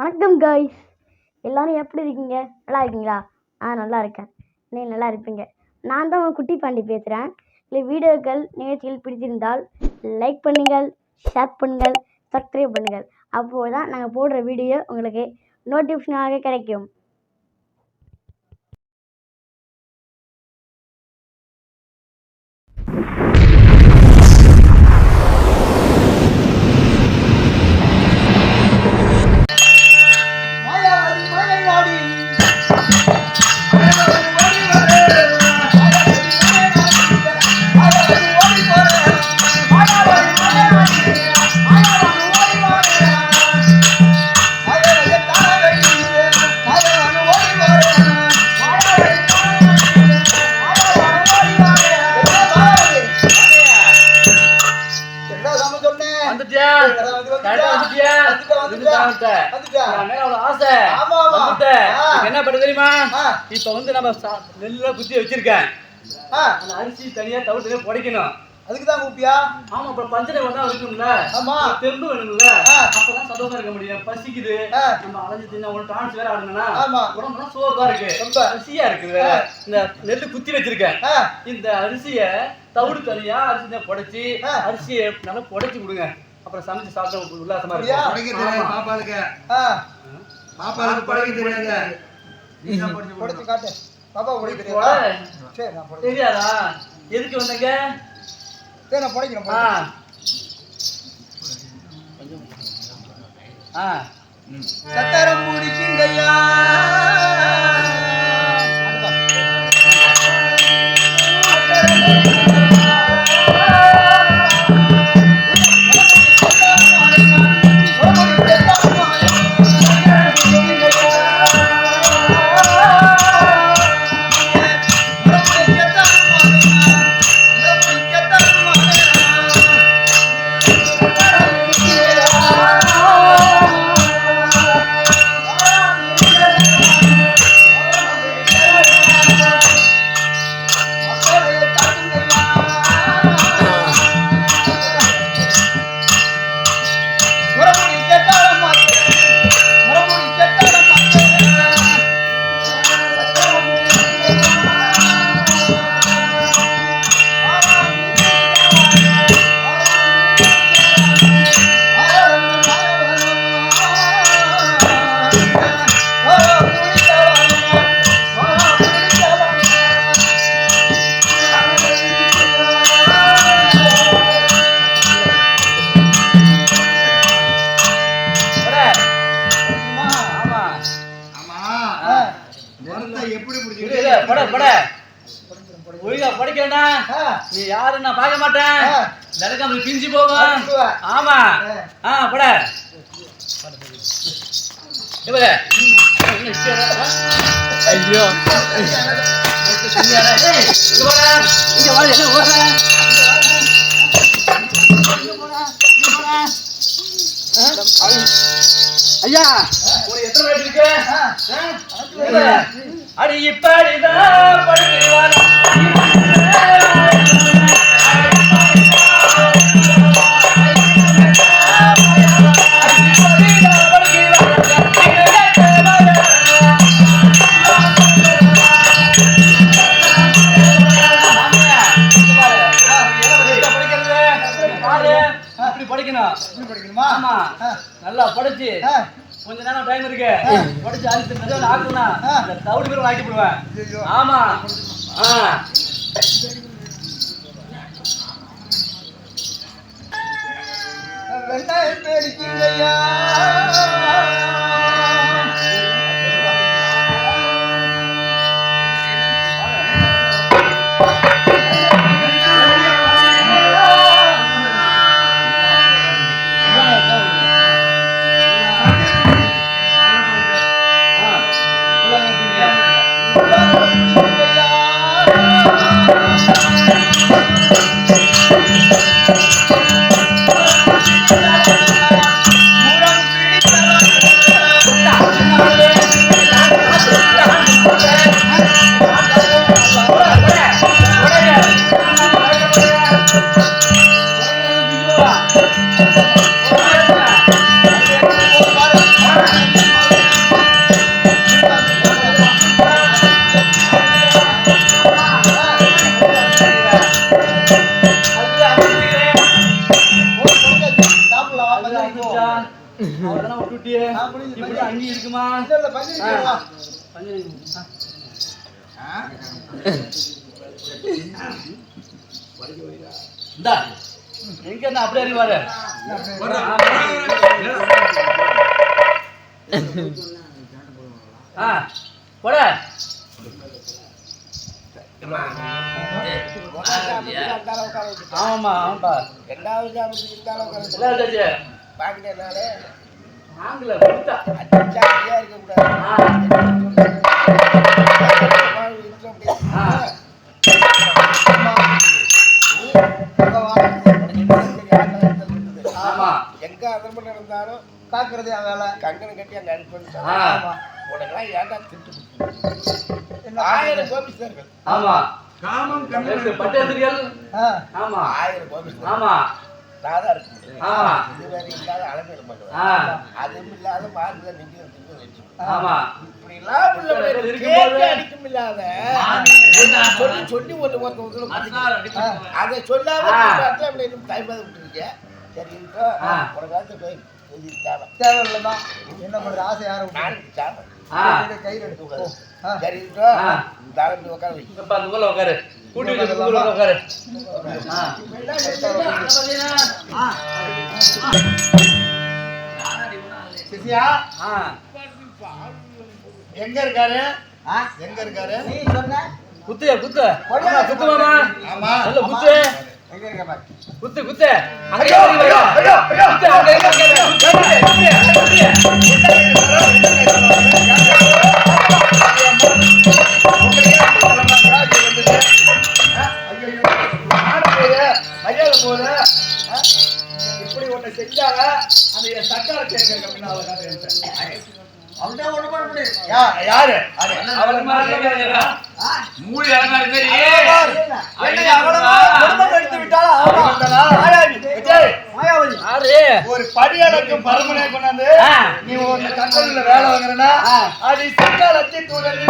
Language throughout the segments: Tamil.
வணக்கம் காய்ஸ் எல்லாரும் எப்படி இருக்கீங்க? நல்லா இருக்கீங்களா? ஆ நல்லா இருக்கேன். நீங்கள் நல்லா இருப்பீங்க. நான் தான் உங்கள் குட்டி பாண்டி பேசுகிறேன் இல்லை வீடியோக்கள் நிகழ்ச்சிகள் பிடிச்சிருந்தால் லைக் பண்ணுங்கள் ஷேர் பண்ணுங்கள் சப்ஸ்கிரைப் பண்ணுங்கள். அப்போது தான் நாங்கள் போடுற வீடியோ உங்களுக்கு நோட்டிஃபிகேஷனாக கிடைக்கும். பண்ண தெரியுமா. இப்ப வந்து நம்ம நெல்ல குத்தி வச்சிருக்கேன் அந்த அரிசி தனியா தவிர தனியா புடைக்கணும். அதுக்குதான் கூப்பியா ஆமா அப்புறம் பஞ்சனை வந்தா இருக்கணும்ல ஆமா. தெம்பு வேணும்ல. ஆ. அப்பதான் சந்தோஷமா இருக்க முடியும். பசிக்குது. நம்ம அலைஞ்சு தின்ன ஒரு டான்ஸ் வேற ஆடணும்னா ஆமா. உடம்புலாம் சோர்வா இருக்கு. ரொம்ப. பசியா இருக்கு வேற. இந்த நெல்லு குத்தி வச்சிருக்கேன். இந்த அரிசிய தவிடு தனியா அரிசியை புடைச்சி ஆ. அரிசியை நல்லா புடைச்சு கொடுங்க. அப்புறம் சமைச்சு சாப்பிட்டா உல்லாசமா ஆமா. பாப்பாளுக்கு. ஆ, பாப்பாளுக்கு படைக்க தெரியாது. கொடுக்கணும். காட்டு. பாப்பா. தெரியுமா சரி நான் தெரியாதா? எதுக்கு வந்தீங்க? சரி நான் புடைக்கிறேன் ஆ. ஆ. சக்கரம் முடிக்குங்கய்யா நீ யாரு நான் பார்க்க மாட்டேன். நடக்காம பிஞ்சு போகும். ஆமா. ஆ. போட. ஐயோ. ஐயா. எத்தனை இருக்கு? அடி இப்படிதான் நல்லா படிச்சு. கொஞ்ச நேரம் டைம் இருக்கு. படிச்சு அரிசி மெதுவா ஆக்கணும்னா ஆ. இந்த தவிடு பேரும் ஆக்கி விடுவேன் ஐயோ. ஆமா. வெங்காயம் பேடிக்குங்கய்யா இருக்குமா எங்க அப்படியே அறிவாரு ஆ போட. ஆமாம்மா ஆமாப்பா ரெண்டாவது பாக்கிட்டனாலே ஆங்கில இருக்கக்கூடாது பாக்குறது என் வேலை. கங்கணம் கட்டி அங்க அனுப்பி ஆ. உனக்கெல்லாம் ஏன்டா திட்டு ஆயிரம் கோபிஸ்தர்கள் ஆமா. காமம் பட்டேந்திரிகள் ஆமா. ஆயிரம் கோபிஸ்தர்கள் ஆமா. நான் தான் இருக்க ஆமா இதுவரை இல்லாத பண்ணுவேன் ஆ. அதுவும் இல்லாத மார்பில் நிக்கிறதுக்கு வச்சு. ஆமா. சொல்லி சொல்லி ஒன்று ஒருத்த ஒருத்தர் அதை சொல்லாம டைம் விட்டுருக்கீங்க சரி இருக்கோ. உனக்கு வந்து போய் இது தேவை தேவையில்லதான் என்ன பண்றது ஆசை யாரும் கையில் எடுத்து உட்கார. உட்காரு. சிசியா? எங்க இருக்காரு? எங்க இருக்காரு? நீ சொன்ன. குத்து குத்து. குத்து மாமா. ஆமா. குத்து. குத்து குத்து. அங்க இப்படி ஒண்ணு செஞ்சாங்க அந்த சட்டார கேட்கறது அப்படின்னு அவளை காட்டு அவன்கிட்ட ஒண்ணு பண்ண முடியாது. யாரு? கேட்காதீங்களா? மூடி மாயாவதி. யாரு? ஒரு படியளக்கு பருமனை கொண்டாந்து. நீ ஒரு கட்டளில் வேலை வாங்குறனா. அது சக்காலத்தி தூதல்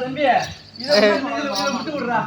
தம்பி விட்டு விடுறா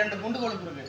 ரெண்டு குண்டு கொழுப்பு இருக்கு.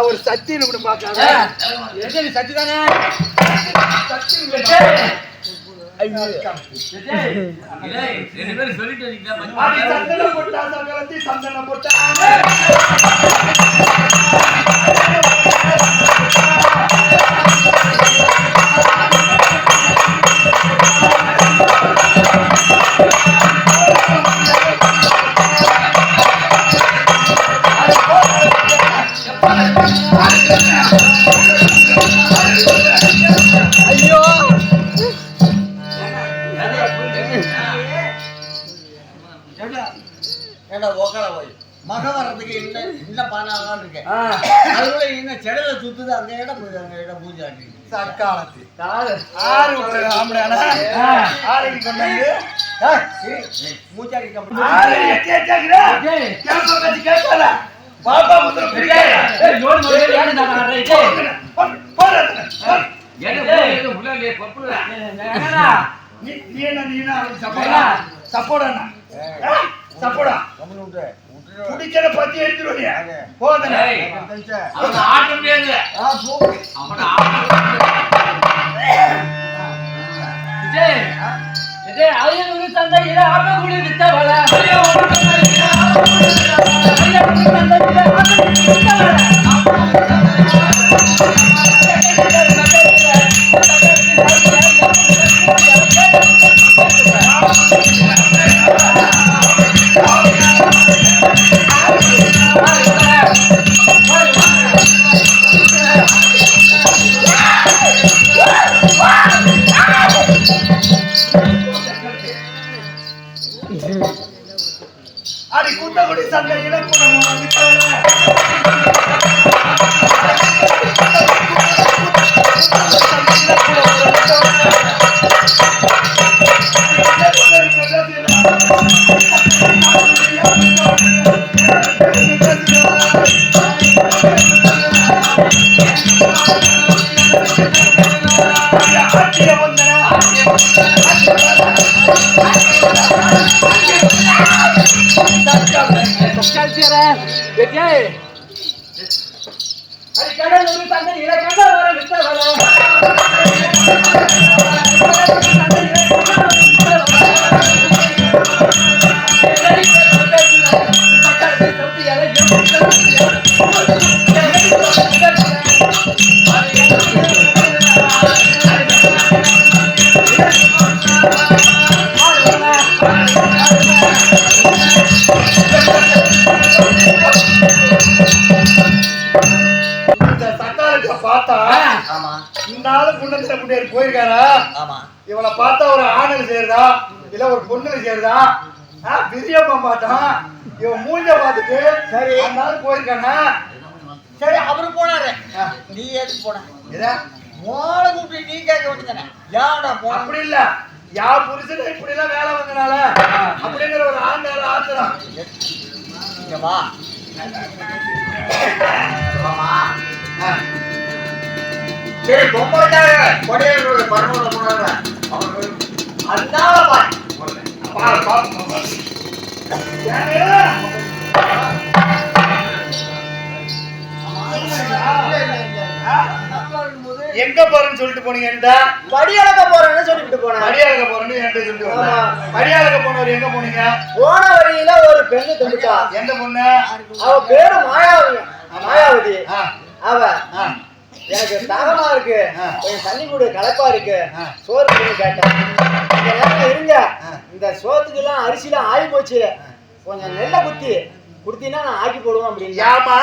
நான் ஒரு சத்தின்னு கூட பார்க்காத ரெண்டு பேரும் சொல்லிட்டு நீ என்ன நீ என்ன அவனுக்கு சப்போடா சப்போடா சப்போடா குடிக்கிற பத்தி எடுத்துருவீங்க போதனே ஆட்ட முடியாது ஆ போ. அவனை விஜய் விஜய் வித்தவள ஆட்டக்குடி வித்தவள விஜய் அடி கடல் ஒரு வர வித்தவள ஆளு குண்டத்துல முன்னேறி போயிருக்காரா? இவனை பார்த்தா ஒரு ஆணுக்கு சேருதா? இல்ல ஒரு பொண்ணுக்கு சேருதா? பிரியப்பா பார்த்தான் இவன் மூஞ்ச பார்த்துட்டு சரி. ஆளு போயிருக்கானா? சரி அவரு போனாரு. நீ எதுக்கு போன? இதா, மோளை கூப்பிட்டு நீ கேட்க வேண்டியதானே யாடா போன அப்படி இல்ல. யா புருஷன் இப்படி எல்லாம் வேலை வந்தனால அப்படிங்கிற ஒரு ஆண்டால ஆத்திரம் இங்க வா. சரி பொம்பளைக்காக கொடையோட பரமோட போனாங்க அவங்க அதனால பாரு பாரு? எங்க போறேன்னு சொல்லிட்டு போனீங்க என்கிட்ட? படி அளக்க போறேன்னு சொல்லிட்டு போனேன். அடியாளுக்கு போறேன்னு என்கிட்ட சொல்லிட்டு வந்தீங்க. அடியாளுக்கு போனவர் எங்க போனீங்க? போன வழியில ஒரு பெண்ணு தம்பிக்கா எந்த பொண்ணு? அவ பேரு மாயாவதி. மாயாவதி. ஆ, அவ. எனக்கு தாகமா இருக்கு. கொஞ்சம் தண்ணி கொடு கலப்பா இருக்கு. சோறு பண்ணி கேட்டேன். இந்த நேரத்துல இருங்க. இந்த சோத்துக்கு எல்லாம் அரிசிலாம் ஆகி போச்சு கொஞ்சம் நெல்லை குத்தி குடுத்தீங்கன்னா நான் ஆக்கி போடுவேன் அப்படின்னு ஏமா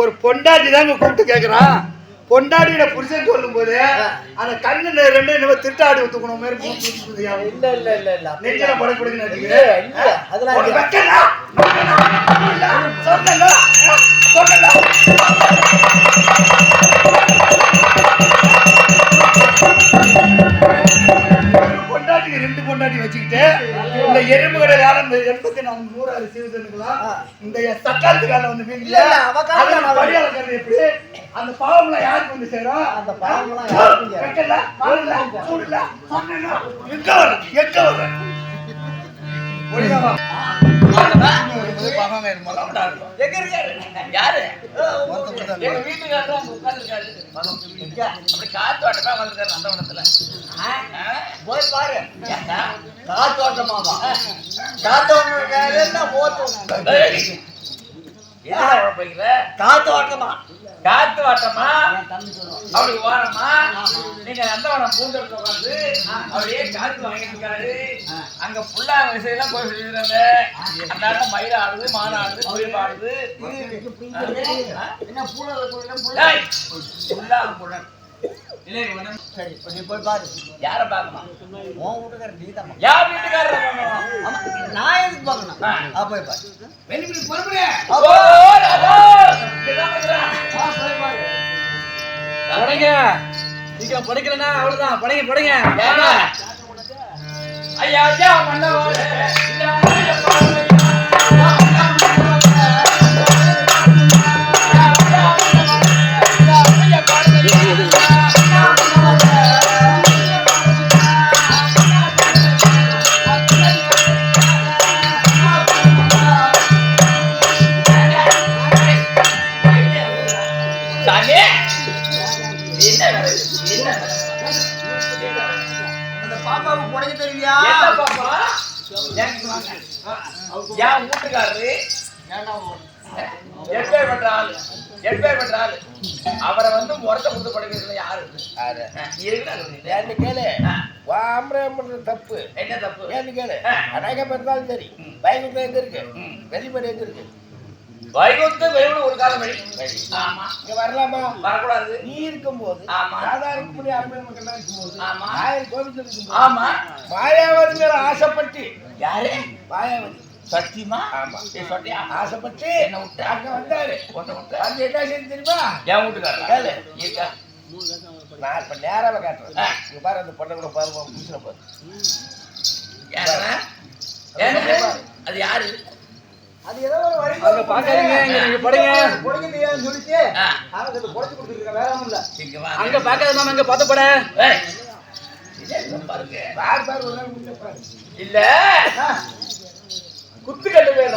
ஒரு பொண்டாட்டி தாங்க கூப்பிட்டு கேக்குறான். பொண்டாட்டியோட புருஷன் சொல்லும் போது அந்த கண்ணு ரெண்டு நம்ம திருட்டாடி ஊத்துக்கணும் மாதிரி. இல்ல இல்ல இல்ல இல்ல நெஞ்சில இல்ல, அதெல்லாம் வச்சுக்கிட்டு இந்த எறும்புகளை யாரும் இந்த எண்பத்தி நாலு நூறாறு சீவதனுக்குலாம் இந்த சக்காலத்துக்கால வந்து வீட்டுல எப்படி? அந்த பாவம்லாம் யாருக்கு வந்து சேரும்? அந்த யாருக்கு சேரும்? வெக்கல, பாவம்ல, சூடுல, சொன்னேன்னா, எங்க வரும்? எங்க வரும்? யாரு எங்க வீட்டுக்காரர் அங்க அப்படி காத்து வந்திருக்காரு நந்தவனத்துல போய் பாரு காத்தோட்டமாவா காத்தோட்டம் ஓட்டம் ஏய், காத்தோட்டமா காத்து வாட்டமா அவருக்கு ஓரமா. நீங்க நந்தவனம் பூந்தெடுத்து உட்காந்து அப்படியே காத்து வாங்கிட்டு இருக்காரு. அங்க புல்லா விஷயம் போய் சொல்லிடுறாங்க அந்த ஆட்டம் மயில ஆடுது மான் ஆடுது குயில் ஆடுது புல்லா புலன். சரி நீ போய் பாரு யார பார்க்கணும் உன் வீட்டுக்கார நீ தான் யார் வீட்டுக்காரர் நான் எதுக்கு பார்க்கணும் ஆ. ஆ போய் பாரு வெளிப்படி. ஆ போய் பாரு படைங்க. சீக்கிரம் படிக்கலன்னா அவ்வளவுதான் படிங்க படிங்க? ஐயா, ஐயா, மன்னவரே, ஏன்னு கேளு. ஆ. அநேகம் இருந்தாலும் சரி. பயங்குட்டம் எங்க இருக்கு? வெளிப்படை எங்க இருக்கு? வைகுந்து வைகுண்டு ஒரு காலம் வழி. ஆமா. இங்க வரலாமா? வரக்கூடாது. நீ இருக்கும்போது. ராதா இருக்கும்போது அருமையான மக்கள் இருக்கும்போது. ஆயிரம் கோவில் இருக்கும்போது ஆமா. மாயாவதி மேல ஆசைப்பட்டு. யாரு? மாயாவதி. சத்தியமா? ஆமா. சொல்றியா ஆசைப்பட்டு என்ன விட்ட? அங்க வந்தாரு. ஒன்றை விட்ட? என்ன செய்ய தெரியுமா? என் வீட்டுக்காரர்? கேளு. இருக்கா? நான் இப்ப காட்டுறேன். இங்க பாரு அந்த பொண்ணை கூட பாரு புடிச்சுல பாரு. அது யாரு? அது ஏதோ ஒரு வழி அங்க பாக்காதீங்க இங்க நீங்க படிங்க. சொல்லிட்டு ஆ, அவங்க புடைச்சு கொடுத்துருக்க வேற ஒண்ணும் இல்ல. அங்க பாக்காத மாமா இங்க பார்த்து பட. ஏய், இதே இங்க பாருங்க? பாரு பாரு ஒரு நாள் முடிஞ்ச பாரு இல்ல. குத்துக்கட்டு பேர்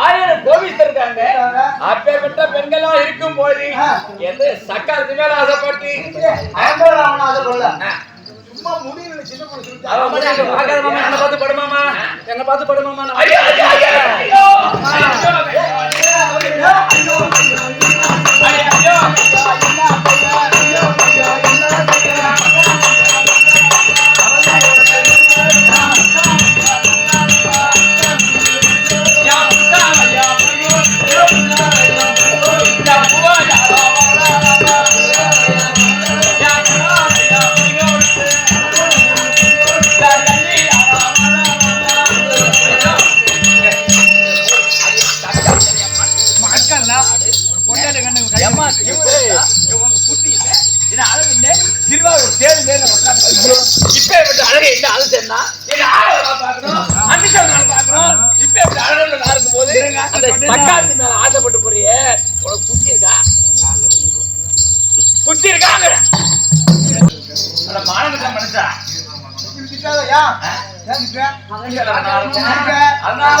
ஆயிரம் கோவிஸ்தர் இருக்காங்க. அப்பேற்பட்ட பெண்களா இருக்கும் போது. எந்த சக்காலத்து மேல ஆசைப்பட்டு ஆம்பளை சும்மா முடியல சின்ன பொண்ணு சொல்லிட்டு மாமா எங்க பாக்காத மாமா என்ன பார்த்து படு மாமா. என்ன பார்த்து படு மாமா. நான் ஐயோ, ஐயோ, ஐயோ, ஐயோ, ஐயோ, ஐயோ, ஐயோ, அதனால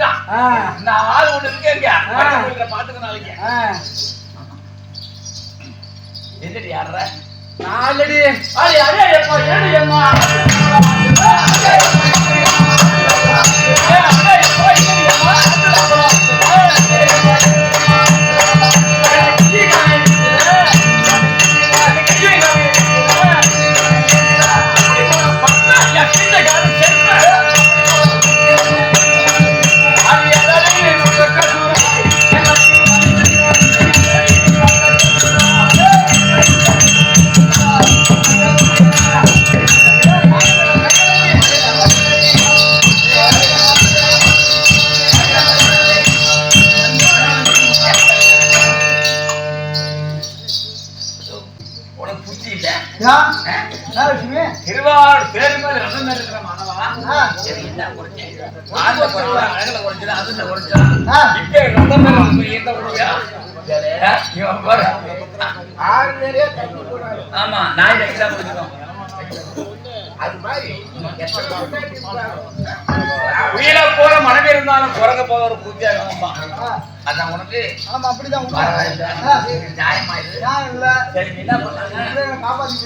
விட்டான் நான் ஆள் ஒண்ணு இருக்கேங்க பாத்துக்க நாளைக்கு. என்னடி ஆடுற? நாலடி. அது அதே எப்பா ஏடி அம்மா Yeah. ஆறு ஆமா நாய் எக்ஸாம் அது மாதிரி உயிர போற மனமே இருந்தாலும் குறங்க போக ஒரு பூத்தியாகமா அதான் உனக்கு. ஆமா அப்படிதான் நியாயமா இது. சரி என்ன பண்ணாங்க? காப்பாத்தி